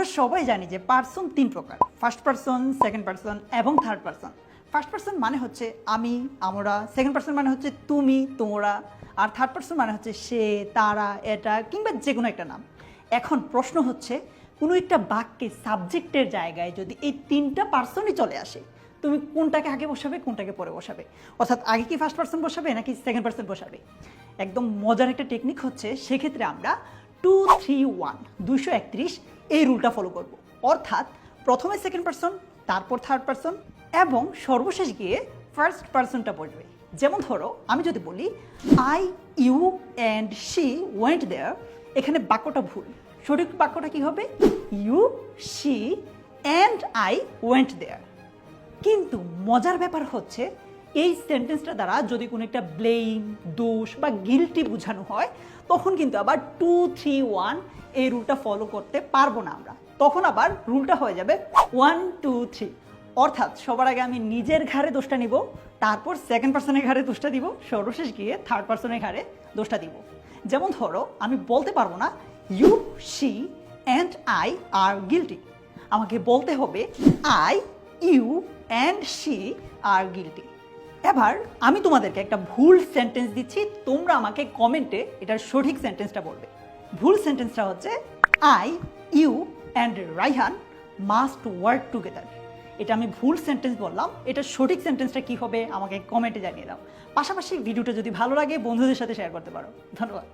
আমরা সবাই জানি যে পার্সন তিন প্রকার। ফার্স্ট পার্সন সেকেন্ড পার্সন এবং থার্ড পার্সন ফার্স্ট পার্সন মানে হচ্ছে আমি, আমরা। সেকেন্ড পার্সন মানে হচ্ছে তুমি, তোমরা। আর থার্ড পার্সন মানে হচ্ছে সে, তারা, এটা কিংবা যে কোনো একটা নাম। এখন প্রশ্ন হচ্ছে, কোনো একটা বাক্যে সাবজেক্টের জায়গায় যদি এই তিনটা পার্সনই চলে আসে, তুমি কোনটাকে আগে বসাবে, কোনটাকে পরে বসাবে? অর্থাৎ আগে কি ফার্স্ট পার্সন বসাবে, নাকি সেকেন্ড পার্সন বসাবে? একদম মজার একটা টেকনিক হচ্ছে, সেক্ষেত্রে আমরা টু থ্রি ওয়ান দুইশো একত্রিশ এই রুলটা ফলো করব। অর্থাৎ প্রথমে সেকেন্ড পার্সন তারপর থার্ড পার্সন এবং সর্বশেষ গিয়ে ফার্স্ট পার্সনটা বসবে। যেমন ধরো, আমি যদি বলি I you and she went there এখানে বাক্যটা ভুল। সঠিক বাক্যটা কি হবে? You she and I went there কিন্তু মজার ব্যাপার হচ্ছে এই সেন্টেন্সটা দ্বারা যদি কোনো একটা ব্লেম দোষ বা গিলটি বোঝানো হয়, তখন কিন্তু আবার টু থ্রি ওয়ান এই রুলটা ফলো করতে পারব না আমরা। তখন আবার রুলটা হয়ে যাবে ওয়ান টু থ্রি অর্থাৎ সবার আগে আমি নিজের ঘাড়ে দোষটা নিব, তারপর সেকেন্ড পার্সনের ঘাড়ে দোষটা দিব, সর্বশেষ গিয়ে থার্ড পার্সনের ঘাড়ে দোষটা দিব। যেমন ধরো, আমি বলতে পারব না you she and I are guilty আমাকে বলতে হবে I you and she are guilty এবার আমি তোমাদেরকে একটা ভুল সেন্টেন্স দিচ্ছি, তোমরা আমাকে কমেন্টে এটার সঠিক সেন্টেন্সটা বলবে। ভুল সেন্টেন্সটা হচ্ছে I you and Raihan must work together এটা আমি ভুল সেন্টেন্স বললাম এটা সঠিক সেন্টেন্সটা কী হবে আমাকে কমেন্টে জানিয়ে দাও। পাশাপাশি ভিডিওটা যদি ভালো লাগে, বন্ধুদের সাথে শেয়ার করতে পারো। ধন্যবাদ।